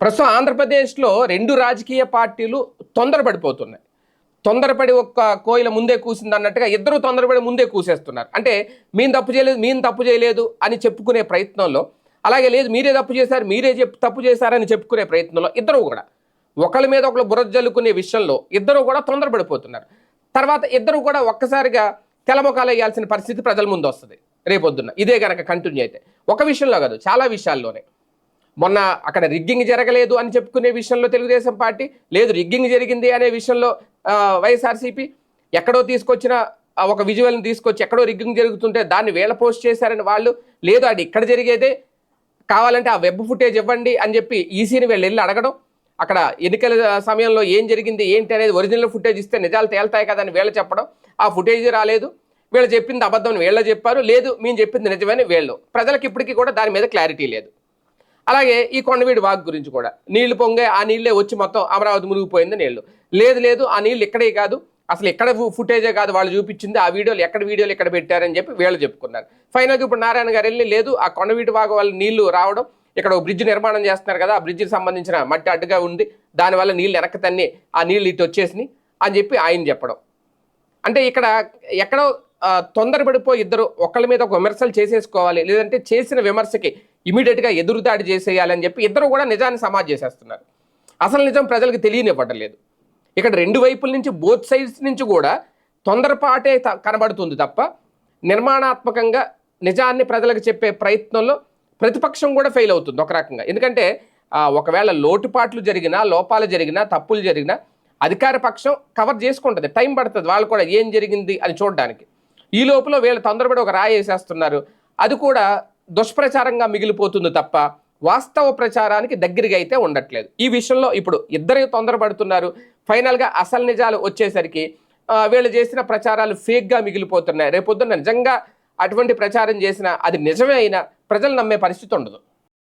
ప్రస్తుతం ఆంధ్రప్రదేశ్లో రెండు రాజకీయ పార్టీలు తొందరపడిపోతున్నాయి. తొందరపడి ఒక్క కోయిల ముందే కూసింది అన్నట్టుగా ఇద్దరు తొందరపడి ముందే కూసేస్తున్నారు. అంటే మేము తప్పు చేయలేదు మేము తప్పు చేయలేదు అని చెప్పుకునే ప్రయత్నంలో అలాగే లేదు మీరే తప్పు చేశారు మీరే చెప్ తప్పు చేశారని చెప్పుకునే ప్రయత్నంలో ఇద్దరు కూడా ఒకళ్ళ మీద ఒకళ్ళు బురద జల్లుకునే విషయంలో ఇద్దరు కూడా తొందరపడిపోతున్నారు. తర్వాత ఇద్దరు కూడా ఒక్కసారిగా తెలముఖాలు వేయాల్సిన పరిస్థితి ప్రజల ముందు వస్తుంది రేపొద్దున్న. ఇదే కనుక కంటిన్యూ అయితే. ఒక విషయంలో కాదు చాలా విషయాల్లోనే. మొన్న అక్కడ రిగ్గింగ్ జరగలేదు అని చెప్పుకునే విషయంలో తెలుగుదేశం పార్టీ లేదు రిగ్గింగ్ జరిగింది అనే విషయంలో వైఎస్ఆర్సీపీ ఎక్కడో తీసుకొచ్చిన ఒక విజువల్ని తీసుకొచ్చి ఎక్కడో రిగ్గింగ్ జరుగుతుంటే దాన్ని వేళ పోస్ట్ చేశారని వాళ్ళు లేదు అది ఇక్కడ జరిగేదే కావాలంటే ఆ వెబ్ ఫుటేజ్ ఇవ్వండి అని చెప్పి ఈసీని వీళ్ళు వెళ్ళి అడగడం అక్కడ ఎన్నికల సమయంలో ఏం జరిగింది ఏంటి అనేది ఒరిజినల్ ఫుటేజ్ ఇస్తే నిజాలు తేలుతాయి కదా అని వీళ్ళు చెప్పడం ఆ ఫుటేజ్ రాలేదు వీళ్ళు చెప్పింది అబద్ధం వీళ్ళు చెప్పారు లేదు మేము చెప్పింది నిజమని వీళ్ళు ప్రజలకు ఇప్పటికీ కూడా దాని మీద క్లారిటీ లేదు. అలాగే ఈ కొండవీడి వాగు గురించి కూడా. నీళ్ళు పొంగే ఆ నీళ్ళే వచ్చి మొత్తం అమరావతి మునిగిపోయింది నీళ్ళు. లేదు లేదు ఆ నీళ్ళు ఇక్కడే కాదు. అసలు ఎక్కడ ఫుటేజే కాదు వాళ్ళు చూపించింది. ఆ వీడియోలు ఎక్కడ వీడియోలు ఎక్కడ పెట్టారని చెప్పి వీళ్ళు చెప్పుకున్నారు. ఫైనల్గా ఇప్పుడు నారాయణ గారు వెళ్ళి లేదు ఆ కొండవీటి వాగు వాళ్ళ నీళ్ళు రావడం ఇక్కడ ఒక బ్రిడ్జ్ నిర్మాణం చేస్తున్నారు కదా ఆ బ్రిడ్జికి సంబంధించిన మట్టి అడ్డుగా ఉంది. దానివల్ల నీళ్ళు వెనక్కి తన్ని ఆ నీళ్ళు ఇటు వచ్చేసినాయి అని చెప్పి ఆయన చెప్పడం. అంటే ఇక్కడ ఎక్కడో తొందరపడిపోయి ఇద్దరు ఒకళ్ళ మీద ఒక విమర్శలు చేసేసుకోవాలి. లేదంటే చేసిన విమర్శకి ఇమీడియట్గా ఎదురుదాడి చేసేయాలని చెప్పి ఇద్దరు కూడా నిజాన్ని సమాజ్ చేసేస్తున్నారు. అసలు నిజం ప్రజలకు తెలియనివ్వటలేదు. ఇక్కడ రెండు వైపుల నుంచి బోత్ సైడ్స్ నుంచి కూడా తొందరపాటే త- కనబడుతుంది తప్ప నిర్మాణాత్మకంగా నిజాన్ని ప్రజలకు చెప్పే ప్రయత్నంలో ప్రతిపక్షం కూడా ఫెయిల్ అవుతుంది ఒక రకంగా. ఎందుకంటే ఒకవేళ లోటుపాట్లు జరిగినా లోపాలు జరిగినా తప్పులు జరిగినా అధికార పక్షం కవర్ చేసుకుంటుంది. టైం పడుతుంది. వాళ్ళు కూడా ఏం జరిగింది అని చూడడానికి. ఈ లోపల వీళ్ళు తొందరపడి ఒక రాయి వేసేస్తున్నారు. అది కూడా దుష్ప్రచారంగా మిగిలిపోతుంది తప్ప వాస్తవ ప్రచారానికి దగ్గరగా అయితే ఉండట్లేదు. ఈ విషయంలో ఇప్పుడు ఇద్దరు తొందరపడుతున్నారు. ఫైనల్గా అసలు నిజాలు వచ్చేసరికి వీళ్ళు చేసిన ప్రచారాలు ఫేక్గా మిగిలిపోతున్నాయి. రేపొద్దున నిజంగా అటువంటి ప్రచారం చేసినా అది నిజమే అయినా ప్రజలు నమ్మే పరిస్థితి ఉండదు.